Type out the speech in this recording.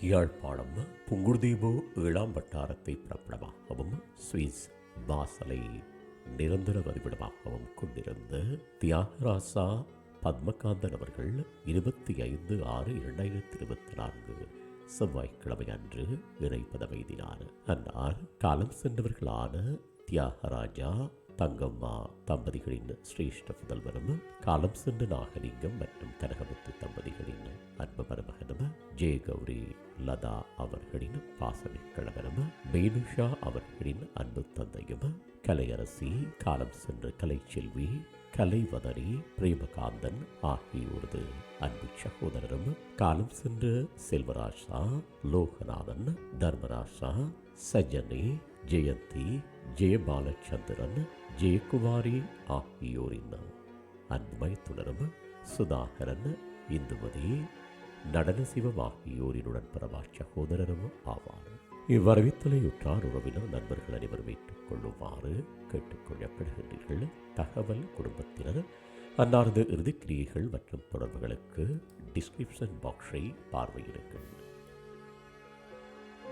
யாழ்ப்பாணம் புங்குடுதீவு ஏழாம் வட்டாரத்தை பிரபலமாகவும் சுவிஸ் வாசலை நிரந்தர வதிவிடமாகவும் கொண்டிருந்த தியாகராசா பத்மகாந்தன் அவர்கள் இருபத்தி ஐந்து ஆறு இரண்டாயிரத்தி இருபத்தி நான்கு செவ்வாய்க்கிழமை அன்று இறைப்பதமைதினார் அன்னார் காலம் சென்றவர்களான தியாகராஜா தங்கம்மா தம்பதிகளின் சிரேஷ்ட புதல்வரும் காலம் சென்ற நாகலிங்கம் மற்றும் கனகமுத்து தம்பதிகளின் அன்பு மருமகனும் ஜெயகௌரி லதா அவர்களின் பாசமிக்கழகனும் மேனுஷா அவர்களின் அன்பு தந்தையும் கலையரசி காலம் சென்ற கலைச்செல்வி கலைவதனி பிரேமகாந்தன் ஆகியோரது அன்பு சகோதரரும் காலம் சென்ற செல்வராஜா லோகநாதன் தர்மராஜா சஜனி ஜெயந்தி ஜெயபாலச்சந்திரன் ஜெயக்குமாரி ஆகியோரின் அன்பை தொடரும் சுதாகரன் இந்துமதி நடனசிவம் ஆகியோரினுடன் பிரபா சகோதரரும் ஆவார். இவ்வரவித்தலையுற்றார் உறவினர் நண்பர்கள் அனைவரும் ஏற்றுக்கொள்ளுமாறு கேட்டுக்கொள்ளப்படுகின்றீர்கள். தகவல் குடும்பத்தினர் அன்னாரது இறுதிக்கிரியைகள் மற்றும் தொடர்புகளுக்கு டிஸ்கிரிப்ஷன் பாக்ஸை பார்வையிடுங்கள்.